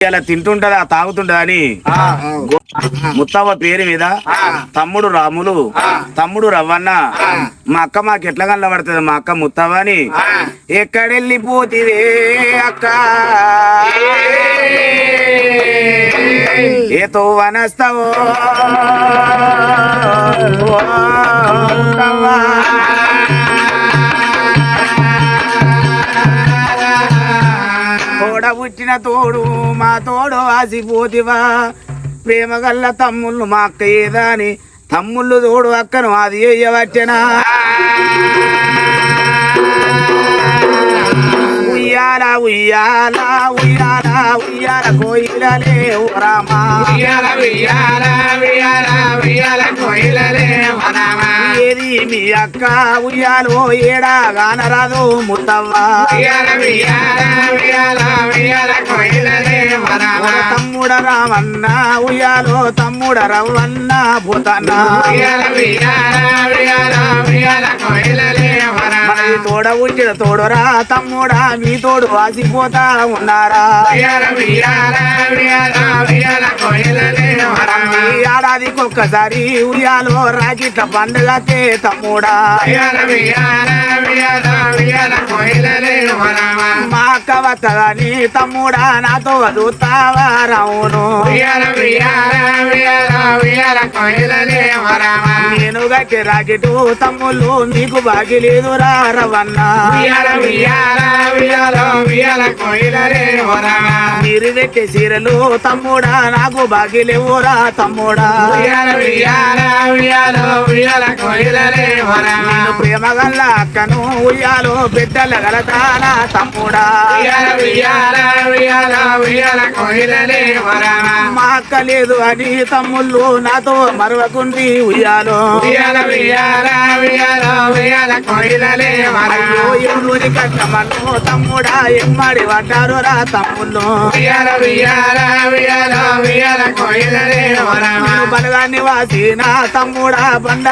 ఇలా తింటుంటదా తాగుతుంటదా అని. ముత్తవ్వ పేరు మీద తమ్ముడు రాములు తమ్ముడు రవ్వన్న మా అక్క మాకు ఎట్లా కనబడుతుంది మా అక్క ముత్తవ్వ అని. ఎక్కడెళ్ళిపోతివే అక్క? ఏతో వనస్తావో పుట్టిన తోడు మా తోడు ఆసిపోతివా. ప్రేమ గల్ల తమ్ముళ్ళు మా అక్క ఏదాని తమ్ముళ్ళు తోడు అక్కను అది వేయవచ్చనా ఉయ్యాల ఉయ్యాల ఉయ్యాల ఉయ్యాల కోయిలలే ఓ రామా. ఉయ్యాల ఉయ్యాల ఉయ్యాల ఉయ్యాల కోయిలలే. మీ అక్క ఉయ్యాలో ఏడా గానరాదు ముత్తవ్వ. తమ్ముడ రామన్న ఉయ్యాలో తమ్ముడ రవ్వన్న పోతన్న తోడ ఉట్టిన తోడురా తమ్ముడా మీ తోడు వాసిపోతా ఉన్నారా? ఏడాదికి ఒక్కసారి ఉయ్యాలో రాకిట్ల పండుగకే తమ్ముడా. అక్క వత్తదని తమ్ముడా నాతో వదుతావా రావును. నేను గట్టి రాకెటు తమ్ముళ్ళు మీకు బాగిలేదురా రవన్న. మీరు పెట్టే చీరలు తమ్ముడా నాకు బాగిలేవురా తమ్ముడా నేను ప్రేమ గల్ల అక్కను ఉయ్యాలో బిడ్డల గలతానా తమ్ముడా. మా అక్క లేదు అని తమ్ముళ్ళు నాతో మరవకుండి ఉయ్యాలో. అయ్యో. ఎవరి తమ్ముడా ఎమ్మడి పడ్డారు రా తమ్ముళ్ళు. బలగాన్ని వాసిన తమ్ముడా బండల్ల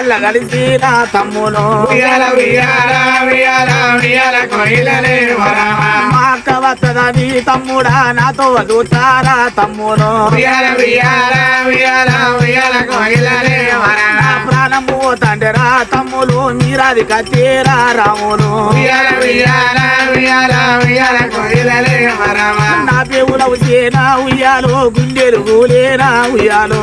ఉయ్యాల కోయిలలే వనమా. మా అక్క వత్తదని తమ్ముడా నాతో వదుతారా తమ్ముడు ఉయ్యాల ఉయ్యాల ఉయ్యాల ఉయ్యాల కోయిలలే నా వనమా. ప్రాణం పోతండరా తమ్ములు మీరాది కత్తేరా రాములు. నా పేవుల ఉయ్యేనా ఉయ్యాలో గుండెలు గూలేనా ఉయ్యాలో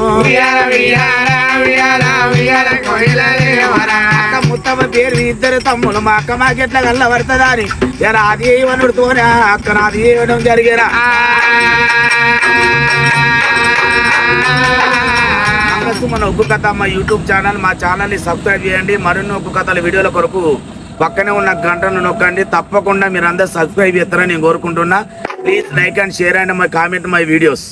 ముత్తమ్మ పేరు ఇద్దరు తమ్ములు మా అక్క మాకెట్ల పడుతుందా అని ఎలా అది ఏమనుడుతోనే అక్క నాది ఏమడం జరిగేరా? మన ఒగ్గు కథ మా యూట్యూబ్ ఛానల్ మా ఛానల్ని సబ్స్క్రైబ్ చేయండి. మరిన్ని ఒగ్గు కథల వీడియోల కొరకు పక్కనే ఉన్న గంటను నొక్కండి. తప్పకుండా మీరు అందరు సబ్స్క్రైబ్ చేస్తారని నేను కోరుకుంటున్నా. Please like and share and my comment my videos.